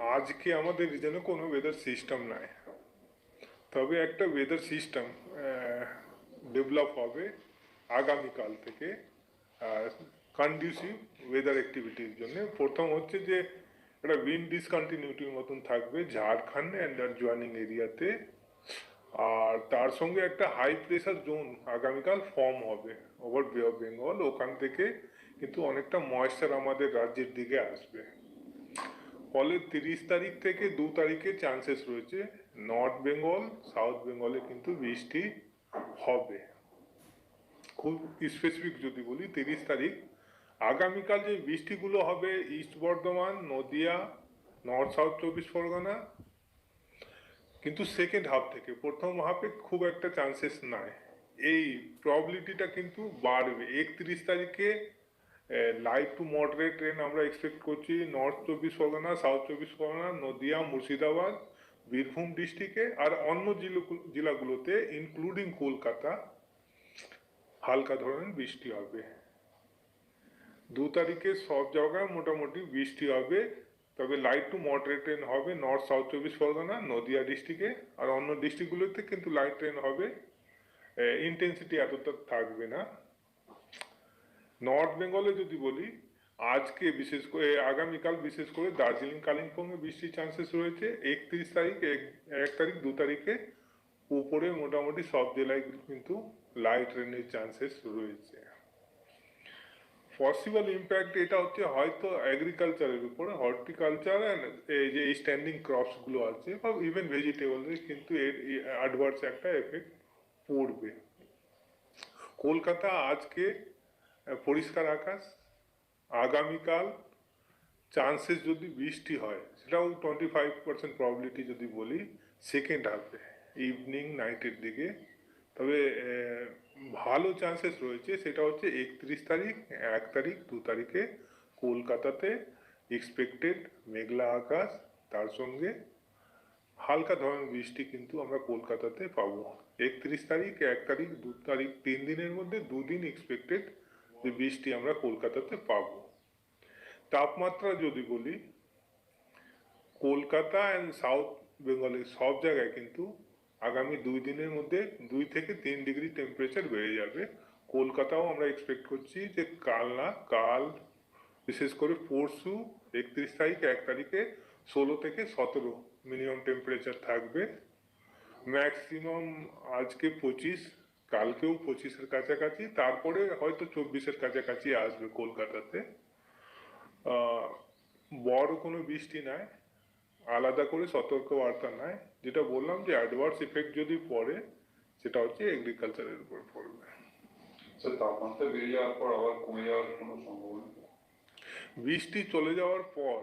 আজকে আমাদের রিজনে কোনো ওয়েদার সিস্টেম নাই। তবে একটা ওয়েদার সিস্টেম ডেভেলপ হবে আগামীকাল থেকে কন্ডিউসিভ ওয়েদার অ্যাক্টিভিটির জন্য। প্রথম হচ্ছে যে, একটা উইন্ড ডিসকন্টিনিউটির মতন থাকবে ঝাড়খণ্ড অ্যান্ড জয়েনিং এরিয়াতে আর তার সঙ্গে একটা হাই প্রেশার জোন আগামীকাল ফর্ম হবে ওভার বে অফ বেঙ্গল ওখান থেকে কিন্তু অনেকটা ময়েশ্চার আমাদের রাজ্যের দিকে আসবে। ফলে তিরিশ তারিখ থেকে দু তারিখে চান্সেস রয়েছে নর্থ বেঙ্গল সাউথ বেঙ্গলে কিন্তু বৃষ্টি হবে। খুব স্পেসিফিক যদি বলি, তিরিশ তারিখ। আগামীকাল যে বৃষ্টিগুলো হবে east Bardhaman Nadia north south Chabbish Pargana, কিন্তু সেকেন্ড হাফ থেকে, প্রথম হাফে খুব একটা চান্সেস নাই। এই প্রবাবিলিটিটা কিন্তু বাড়বে। একত্রিশ তারিখে লাইট টু মডারেট ট্রেন আমরা এক্সপেক্ট করছি নর্থ চব্বিশ পরগনা সাউথ চব্বিশ পরগনা, নদিয়া, মুর্শিদাবাদ, বীরভূম ডিস্ট্রিক্টে আর অন্য জেলাগুলোতে ইনক্লুডিং কলকাতা, হালকা ধরনের বৃষ্টি হবে। দু তারিখে সব জায়গায় মোটামুটি বৃষ্টি হবে, তবে লাইট টু মডারেট ট্রেন হবে নর্থ সাউথ চব্বিশ পরগনা, নদিয়া ডিস্ট্রিক্টে আর অন্য ডিস্ট্রিক্টগুলোতে কিন্তু লাইট ট্রেন হবে। ইন্টেন্সিটি এতটা থাকবে না। নর্থ বেঙ্গলে যদি বলি, আজকে বিশেষ করে, আগামীকাল বিশেষ করে দার্জিলিং, কালিম্পংয়ে বৃষ্টির চান্সেস রয়েছে। একত্রিশ তারিখ, এক- তারিখ, দু তারিখে উপরে মোটামুটি সব জেলায় কিন্তু লাইট রেনের চান্সেস রয়েছে। পসিবল ইম্প্যাক্ট এটা হচ্ছে হয়তো এগ্রিকালচারের উপরে হর্টিকালচার এই যে স্ট্যান্ডিং ক্রপসগুলো আছে, বা ইভেন ভেজিটেবলের কিন্তু এর অ্যাডভার্স একটা এফেক্ট পড়বে। কলকাতা আজকে পরিষ্কার আকাশ আগামীকাল চান্সেস যদি বৃষ্টি হয় সেটাও টোয়েন্টি ফাইভ পার্সেন্ট প্রবাবিলিটি যদি বলি সেকেন্ড হাফে ইভিনিং নাইটের দিকে। তবে আহ, ভালো চান্সেস রয়েছে সেটা হচ্ছে একত্রিশ তারিখ এক তারিখ দু তারিখে কলকাতাতে এক্সপেক্টেড মেঘলা আকাশ তার সঙ্গে হালকা ধরনের বৃষ্টি কিন্তু আমরা কলকাতাতে পাবো। একত্রিশ তারিখ এক তারিখ দু তারিখ তিন দিনের মধ্যে দুদিন এক্সপেক্টেড যে বৃষ্টি আমরা কলকাতাতে পাবো। তাপমাত্রা যদি বলি, কলকাতা অ্যান্ড সাউথ বেঙ্গলের সব জায়গায় কিন্তু আগামী দুই দিনের মধ্যে দুই থেকে তিন ডিগ্রি টেম্পারেচার বেড়ে যাবে। কলকাতাও আমরা এক্সপেক্ট করছি যে কাল না, কাল বিশেষ করে পরশু একত্রিশ তারিখ এক তারিখে ষোলো থেকে সতেরো মিনিমাম টেম্পারেচার থাকবে। ম্যাক্সিমাম আজকে পঁচিশ কালকেও পঁচিশের কাছাকাছি তারপরে হয়তো চব্বিশের কাছাকাছি আসবে কলকাতাতে। বড় কোনো বৃষ্টি নাই আলাদা করে সতর্ক বার্তা নাই। যেটা বললাম যে অ্যাডভার্স ইফেক্ট যদি পড়ে সেটা হচ্ছে এগ্রিকালচারের উপর পড়বে। তাপমাত্রা বেড়ে যাওয়ার পর আবার কমে যাওয়ার কোনো সম্ভাবনা বৃষ্টি চলে যাওয়ার পর